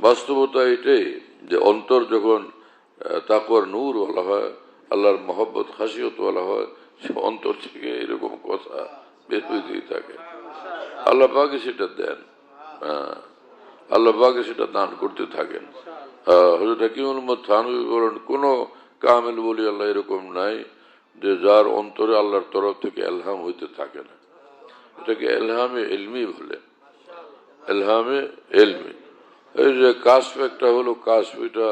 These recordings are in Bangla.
বাস্তবতা এটাই যে অন্তর যখন তাকর নূর বলা হয়, আল্লাহর মহব্বত, খাসিয়ত বলা হয়, সে অন্তর থেকে এরকম কথা বের হইতেই থাকে। আল্লাহ পাকে সেটা দেন। হ্যাঁ আল্লাহ পাকে সেটা দান করতে থাকেন। হজরত হাকিমুল মত থানবী বলেন, কোনো কামেল বলি আল্লাহ এরকম নাই যে যার অন্তরে আল্লাহর তরফ থেকে এলহাম হইতে থাকে না। এটাকে এলহামে এলমি বলে। এলহামে এলমি। এই যে কাশফ একটা হলো কাশফ এটা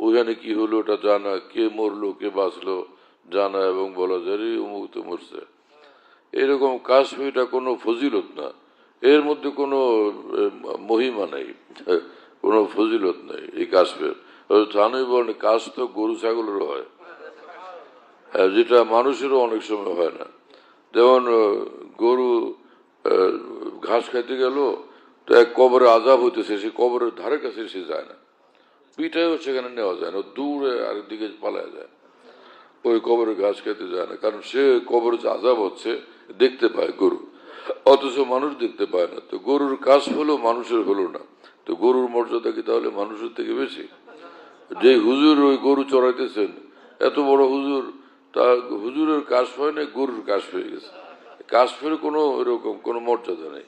ওখানে কি হলো ওটা জানা কে মরলো কে বাঁচলো জানা এবং বলা যায় অমুক তো মরছে। এরকম কাশফ এটা কোনো ফজিলত না। এর মধ্যে কোনো মহিমা নেই। কোনো ফজিলত নেই এই কাশফের থানুই বলেন কাশ তো গরু ছাগলেরও হয়। হ্যাঁ, যেটা মানুষেরও অনেক সময় হয় না। যেমন গরু ঘাস খাইতে গেল কবরে আজাব হইতেছে সে কবরের ধারে কাছে সে যায় না। পিঠায়ও সেখানে নেওয়া যায় না দূরে আরেকদিকে পালায় যায়। ওই কবরে ঘাস খেতে যায় না, কারণ সে কবরে যে আজাব হচ্ছে, দেখতে পায় গরু। অথচ মানুষ দেখতে পায় না। তো গরুর কাজ হলো, মানুষের হলো না। তো গরুর মর্যাদা কি তাহলে মানুষের থেকে বেশি? যে হুজুর ওই গরু চড়াইতেছেন, এত বড় হুজুর, তা হুজুরের কাজ হয় না গরুর কাজ হয়ে গেছে। কাশ ফের কোনো এরকম কোনো মর্যাদা নেই।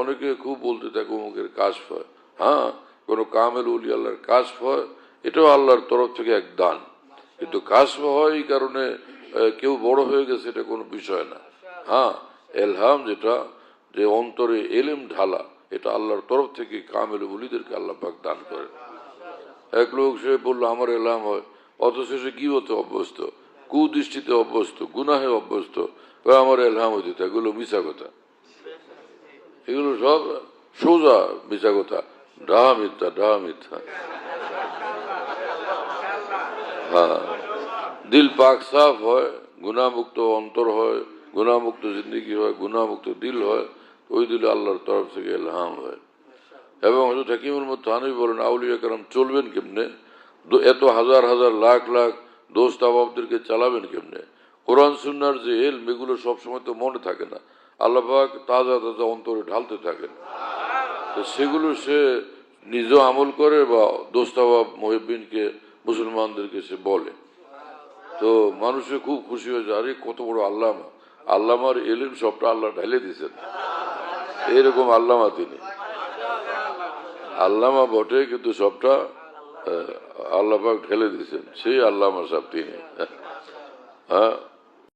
অনেকে খুব বলতে থাকে অমুকের কাজ হয় হ্যাঁ কোনো কামেল উলি আল্লাহর কাজ হয় এটাও আল্লাহর তরফ থেকে এক দান। কিন্তু কাজ হয় এই কারণে কেউ বড় হয়ে গেছে, এটা কোনো বিষয় না। হ্যাঁ এলহাম যেটা যে অন্তরে এলেম ঢালা, এটা আল্লাহর তরফ থেকে কামেল উলিদেরকে আল্লাহ পাক দান করেন। এক লোক সে বলল, আমার এলাম হয়। অথচ সে কি হতে অভ্যস্ত, কুদৃষ্টিতে অভ্যস্ত, গুনাহে অভ্যস্ত। আমার এলহাম হইতে, এগুলো মিশা কথা। এগুলো সব সোজা মিশা কথা। ডাহা মিথ্যা ডাহা মিথ্যা। হ্যাঁ। দিল পাক সাফ হয়, গুণামুক্ত অন্তর হয়, গুণামুক্ত জিন্দগি হয়, গুণামুক্ত দিল হয় ওই দিলে আল্লাহর তরফ থেকে এলহাম হয়। এবং হজরত হাকিমুল মতো হানিফ বলেন, আউলিয়া কালাম চলবেন কেমনে? এত হাজার হাজার লাখ লাখ দোস্ত আবাবদেরকে চালাবেন কেমনে? কোরআন, সুন্নার যে এলম, এগুলো সবসময় তো মনে থাকে না। আল্লাহ পাক তাজা তাজা অন্তরে ঢালতে থাকেন। তো সেগুলো সে নিজেও আমল করে বা দোস্তাবাব মহিবিনকে মুসলমানদেরকে সে বলে। তো মানুষে খুব খুশি হয়েছে আরে কত বড় আল্লামা। আল্লামার এলিম সবটা আল্লাহ ঢেলে দিয়েছেন। এইরকম আল্লামা তিনি। আল্লামা বটে কিন্তু সবটা আহ, আল্লাহ ঢেলে দিয়েছেন। সেই আল্লামা সাহেব তিনি। হ্যাঁ